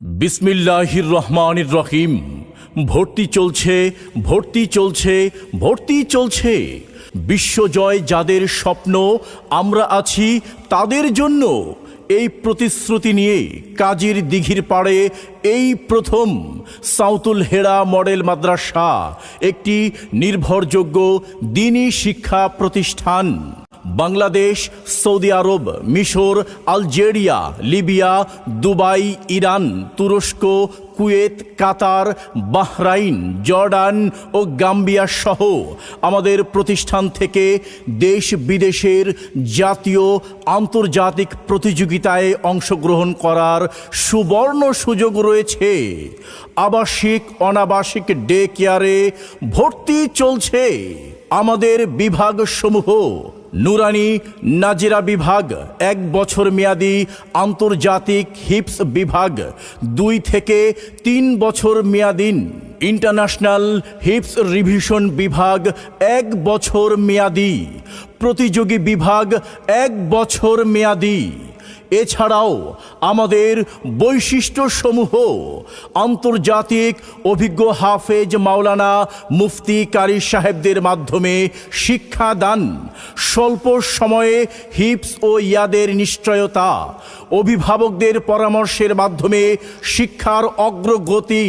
বিসমিল্লাহির রহমানির রহিম ভর্তি চলছে ভর্তি চলছে ভর্তি চলছে। বিশ্বজয় যাদের স্বপ্ন, আমরা আছি তাদের জন্য। এই প্রতিশ্রুতি নিয়ে কাজীর দিঘির পাড়ে এই প্রথম সাউতুল হেরা মডেল মাদ্রাসা, একটি নির্ভরযোগ্য দিনী শিক্ষা প্রতিষ্ঠান। বাংলাদেশ, সৌদি আরব, মিশর, আলজেরিয়া, লিবিয়া, দুবাই, ইরান, তুরস্ক, কুয়েত, কাতার, বাহরাইন, জর্ডান ও গাম্বিয়া সহ আমাদের প্রতিষ্ঠান থেকে দেশ বিদেশের জাতীয় আন্তর্জাতিক প্রতিযোগিতায় অংশগ্রহণ করার সুবর্ণ সুযোগ রয়েছে। আবাসিক, অনাবাসিক ডে কেয়ারে ভর্তি চলছে। আমাদের বিভাগসমূহ নুরানি নাজিরা বিভাগ, এক বছর মেয়াদি আন্তর্জাতিক হিপস বিভাগ, দুই থেকে তিন বছর মেয়াদিন ইন্টারন্যাশনাল হিপস রিভিশন বিভাগ, এক বছর মেয়াদি। প্রতিযোগী বিভাগ, এক বছর মেয়াদি। এছাড়াও আমাদের বৈশিষ্ট্যসমূহ, আন্তর্জাতিক অভিজ্ঞ হাফেজ মাওলানা মুফতি কারি সাহেবদের মাধ্যমে শিক্ষাদান, স্বল্প সময়ে হিপস ও ইয়াদের নিশ্চয়তা, অভিভাবকদের পরামর্শের মাধ্যমে শিক্ষার অগ্রগতি,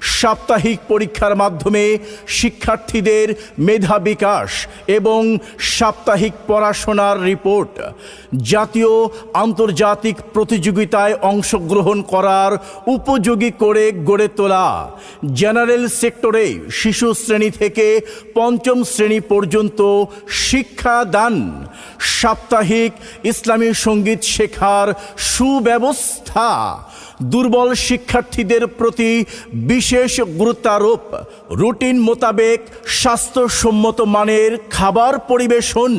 সাপ্তাহিক পরীক্ষার মাধ্যমে শিক্ষার্থীদের মেধা বিকাশ এবং সাপ্তাহিক পড়াশোনার রিপোর্ট, জাতীয় আন্তর্জাতিক প্রতিযোগিতায় অংশগ্রহণ করার উপযোগী করে গড়ে তোলা জেনারেল সেক্টরে শিশু শ্রেণি থেকে পঞ্চম শ্রেণি পর্যন্ত শিক্ষাদান সাপ্তাহিক ইসলামী সংগীত শেখার সুব্যবস্থা, দুর্বল শিক্ষার্থীদের প্রতি বিশেষ গুরুত্বারোপ, রুটিন মোতাবেক স্বাস্থ্যসম্মত মানের খাবার পরিবেশন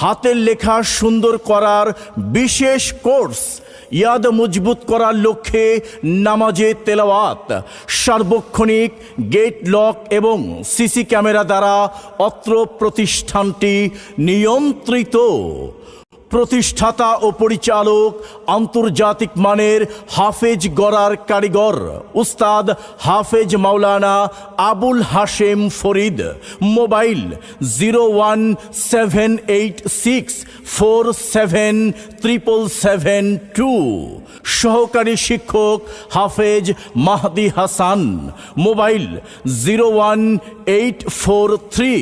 হাতের লেখা সুন্দর করার বিশেষ কোর্স, ইয়াদ মজবুত করার লক্ষ্যে নামাজে তেলাওয়াত, সার্বক্ষণিক গেট লক এবং সিসি ক্যামেরা দ্বারা অত্র প্রতিষ্ঠানটি নিয়ন্ত্রিত। প্রতিষ্ঠাতা ও পরিচালক আন্তর্জাতিক মানের হাফেজ গড়ার কারিগর উস্তাদ হাফেজ মাওলানা Abul Hashem Farid. Mobile zero one seven eight six four seven triple seven two. সহকারী শিক্ষক হাফেজ Mahdi Hasan. Mobile zero one eight four three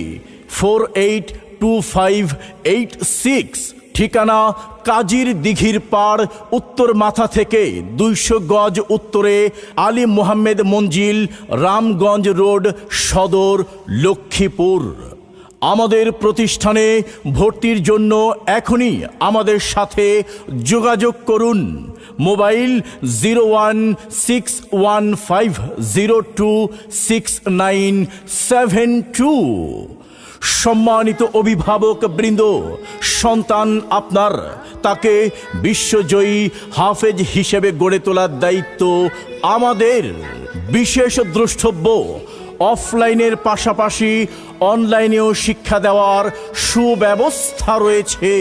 four eight two five eight six. ঠিকানা কাজীর দিঘির পাড়, উত্তর মাথা থেকে দুইশো গজ উত্তরে আলী মোহাম্মেদ মঞ্জিল, রামগঞ্জ রোড, সদর লক্ষ্মীপুর। আমাদের প্রতিষ্ঠানে ভর্তির জন্য এখনই আমাদের সাথে যোগাযোগ করুন। Mobile zero one six one five zero two six nine seven two. সম্মানিত অভিভাবক বৃন্দ সন্তান আপনার, তাকে বিশ্বজয়ী হাফেজ হিসেবে গড়ে তোলার দায়িত্ব আমাদের। বিশেষ দ্রষ্টব্য, অফলাইনের পাশাপাশি অনলাইনেও শিক্ষা দেওয়ার সুব্যবস্থা রয়েছে।